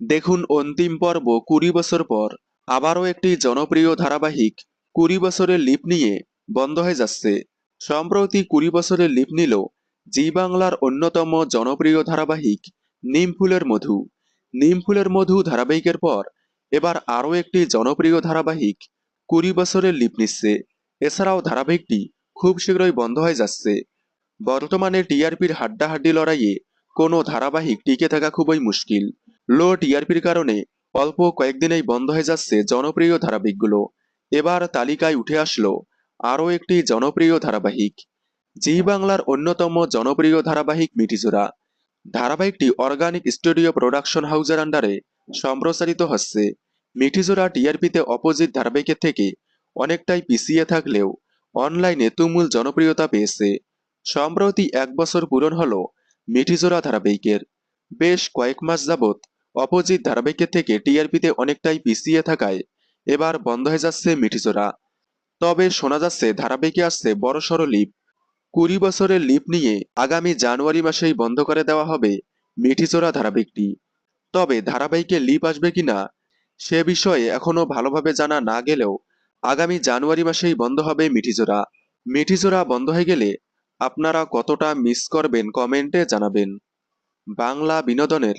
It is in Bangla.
দেখুন অন্তিম পর্ব কুড়ি বছর পর, আবারও একটি জনপ্রিয় ধারাবাহিক কুড়ি বছরের লিপ নিয়ে বন্ধ হয়ে যাচ্ছে। সম্প্রতি কুড়ি বছরের লিপ নিল জি বাংলার অন্যতম জনপ্রিয় ধারাবাহিক নিমফুলের মধু। নিমফুলের মধু ধারাবাহিকের পর এবার আরও একটি জনপ্রিয় ধারাবাহিক কুড়ি বছরের লিপ নিচ্ছে। এছাড়াও ধারাবাহিকটি খুব শীঘ্রই বন্ধ হয়ে যাচ্ছে। বর্তমানে টিআরপির হাড্ডাহাড্ডি লড়াইয়ে কোনো ধারাবাহিক টিকে থাকা খুবই মুশকিল। লো টিআরপির কারণে অল্প কয়েকদিনেই বন্ধ হয়ে যাচ্ছে জনপ্রিয় ধারাবাহিকগুলো। এবার তালিকায় উঠে আসলো আরও একটি জনপ্রিয় ধারাবাহিক, জি বাংলার অন্যতম জনপ্রিয় ধারাবাহিক মিঠিজোড়া। ধারাবাহিকটি অর্গানিক স্টুডিও প্রোডাকশন হাউসের আন্ডারে সম্প্রচারিত হচ্ছে। মিঠিজোড়া টিআরপিতে অপোজিট ধারাবাহিকের থেকে অনেকটাই পিছিয়ে থাকলেও অনলাইনে তুমুল জনপ্রিয়তা পেয়েছে। সম্প্রতি এক বছর পূরণ হলো মিঠিজোড়া ধারাবাহিকের। বেশ কয়েক মাস যাবৎ অপোজিট ধারাবাহিকের থেকে টিআরপিতে অনেকটাই পিছিয়ে থাকায় এবার বন্ধ হয়ে যাচ্ছে মিঠিজোড়া। তবে শোনা যাচ্ছে ধারাবাহিকে আসছে বড়সড় লিপ। কুড়ি বছরের লিপ নিয়ে আগামী জানুয়ারি মাসেই বন্ধ করে দেওয়া হবে মিঠিজোড়া ধারাবাহিকটি। তবে ধারাবাহিকে লিপ আসবে কিনা সে বিষয়ে এখনও ভালোভাবে জানা না গেলেও আগামী জানুয়ারি মাসেই বন্ধ হবে মিঠিজোড়া। মিঠিজোড়া বন্ধ হয়ে গেলে আপনারা কতটা মিস করবেন কমেন্টে জানাবেন। বাংলা বিনোদনের